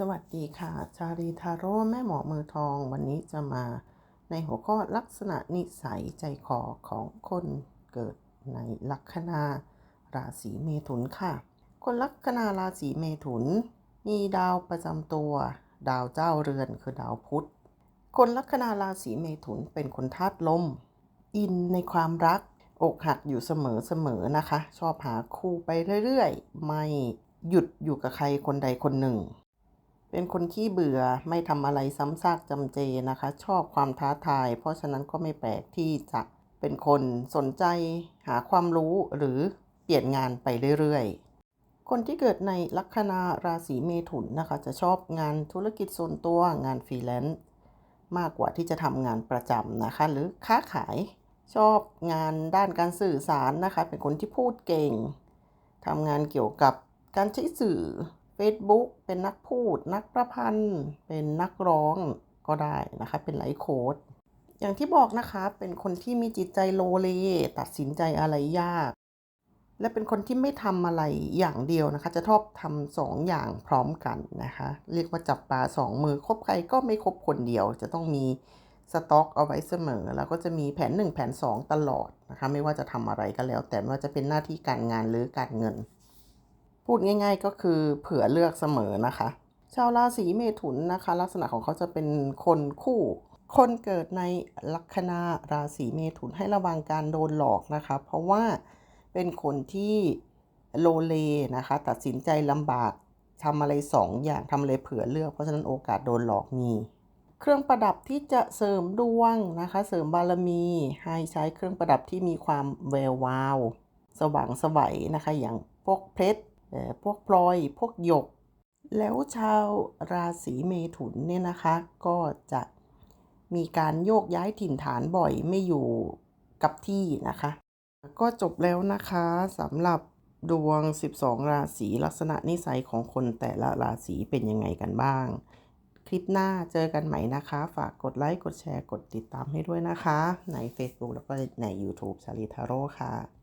สวัสดีค่ะ ชาลีทาโร่แม่หมอมือทองวันนี้จะมาในหัวข้อลักษณะนิสัยใจคอของคนเกิดในลัคนาราศีเมถุนค่ะ คนลัคนาราศีเมถุน มีดาวประจำตัว ดาวเจ้าเรือนคือดาวพุธ คนลัคนาราศีเมถุนเป็นคนธาตุลม อินในความรักอกหักอยู่เสมอๆนะคะ ชอบหาคู่ไปเรื่อยๆ ไม่หยุดอยู่กับใครคนใดคนหนึ่ง เป็นคนขี้เบื่อไม่ทำอะไรซ้ำซากจำเจนะคะ ชอบความท้าทาย เพราะฉะนั้นก็ไม่แปลกที่จะเป็นคนสนใจหาความรู้หรือเปลี่ยนงานไปเรื่อยๆ คนที่เกิดในลัคนาราศีเมถุนนะคะ จะชอบงานธุรกิจส่วนตัวงานฟรีแลนซ์มากกว่าที่จะทำงานประจำนะคะ หรือค้าขายชอบงานด้านการสื่อสารนะคะ เป็นคนที่พูดเก่งทำงานเกี่ยวกับการใช้สื่อ Facebook เป็นนักพูด นักประพันธ์ เป็นนักร้องก็ได้นะคะ เป็นไลฟ์โค้ดอย่างที่บอกนะคะเป็นคนที่มีจิตใจโลเล ตัดสินใจอะไรยาก และเป็นคนที่ไม่ทำอะไรอย่างเดียวนะคะ จะชอบทำสองอย่างพร้อมกันนะคะ เรียกว่าจับปลาสองมือคบใครก็ไม่คบคนเดียว จะต้องมีสต็อกเอาไว้เสมอ แล้วก็จะมีแผน 1 แผน 2 ตลอดนะคะ ไม่ว่าจะทำอะไรก็แล้ว แต่ว่าจะเป็นหน้าที่การงานหรือการเงิน พูดง่าย ๆ ก็คือเผื่อเลือกเสมอนะคะ ชาวราศีเมถุนนะคะ ลักษณะของเขาจะเป็นคนคู่คนเกิดในลัคนาราศีเมถุนให้ระวังการโดนหลอกนะคะ เพราะว่าเป็นคนที่โลเลนะคะ ตัดสินใจลำบากทำอะไรสองอย่างทำอะไรเผื่อเลือก เพราะฉะนั้นโอกาสโดนหลอกมี เครื่องประดับที่จะเสริมดวงนะคะ เสริมบารมีให้ใช้เครื่องประดับที่มีความแวววาว สว่างสวัยนะคะ อย่างพวกเพชร พวกพลอยพวกหยก แล้วชาวราศีเมถุนเนี่ยนะคะก็จะมีการโยกย้ายถิ่นฐานบ่อยไม่อยู่กับที่นะคะ ก็จบแล้วนะคะสำหรับดวง 12 ราศีลักษณะนิสัยของคนแต่ละราศีเป็นยังไงกันบ้าง คลิปหน้าเจอกันใหม่นะคะ ฝากกดไลค์ กดแชร์ กดติดตามให้ด้วยนะคะ ใน Facebook แล้วก็ใน YouTube ชาลีทาโร่ค่ะ